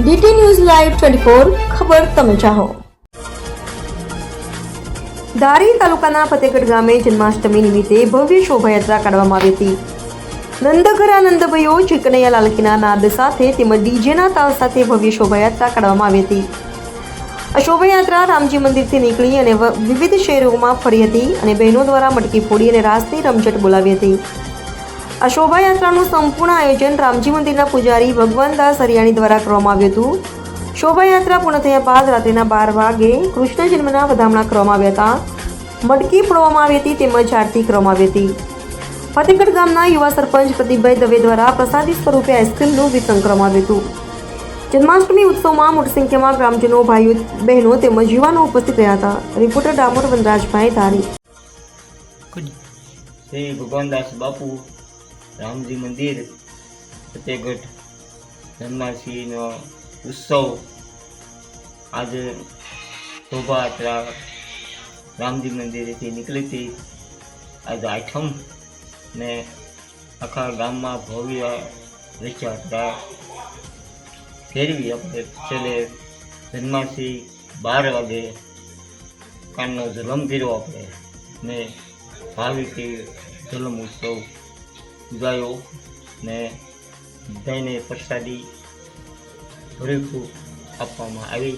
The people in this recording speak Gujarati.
DT news live twenty four ખબર તમે ચાહો. ધારી તાલુકાના ફતેગઢ ગામે જન્માષ્ટમી નિમિત્તે ભવ્ય શોભાયાત્રા કાઢવામાં આવી હતી. નંદઘરા નંદભાઈઓ ચિકનૈયા લાલકીના નાદ સાથે તેમજ ડીજેના તાલ સાથે ભવ્ય શોભાયાત્રા કાઢવામાં આવી હતી. આ શોભાયાત્રા રામજી મંદિરથી નીકળી અને વિવિધ શહેરોમાં ફરી હતી અને બહેનો દ્વારા મટકી ફોડી અને રાસની રમઝટ બોલાવી હતી. આ શોભાયાત્રાનું સંપૂર્ણ આયોજન રામજી મંદિરના પૂજારી ભગવાનદાસ હરિયાણી દ્વારા કરવામાં આવ્યું હતું. શોભાયાત્રા પૂર્ણ થયા બાદ રાત્રેના બાર વાગે કૃષ્ણ જન્મના વધામણા કરવામાં આવ્યા હતા. મટકી ફોડવામાં આવી હતી તેમજ આરતી કરવામાં આવી હતી. ફતેગઢ ગામના યુવા સરપંચ પ્રદીપભાઈ દવે દ્વારા પ્રસાદી સ્વરૂપે આઈસ્ક્રીમનું વિતરણ કરવામાં આવ્યું હતું. જન્માષ્ટમી ઉત્સવમાં મોટી સંખ્યામાં ગ્રામજનો, ભાઈઓ, બહેનો તેમજ યુવાનો ઉપસ્થિત રહ્યા હતા. રિપોર્ટર ડામોર વનરાજભાઈ ધારી. શ્રી ભગવાનદાસ બાપુ રામજી મંદિર ફતેહગઢ જન્માષ્ટમીનો ઉત્સવ. આજે શોભાયાત્રા રામજી મંદિરેથી નીકળી હતી. આજે આઠમ ને આખા ગામમાં ભવ્ય રથયાત્રા ફેરવી આપણે છેલ્લે જન્માષ્ટમી બાર વાગે કાનનો જલમ કર્યો આપણે ને ભાવિકે જલમ ઉત્સવ ઉજાયો ને બધાને પ્રસાદી ભરીખું આપવામાં આવી.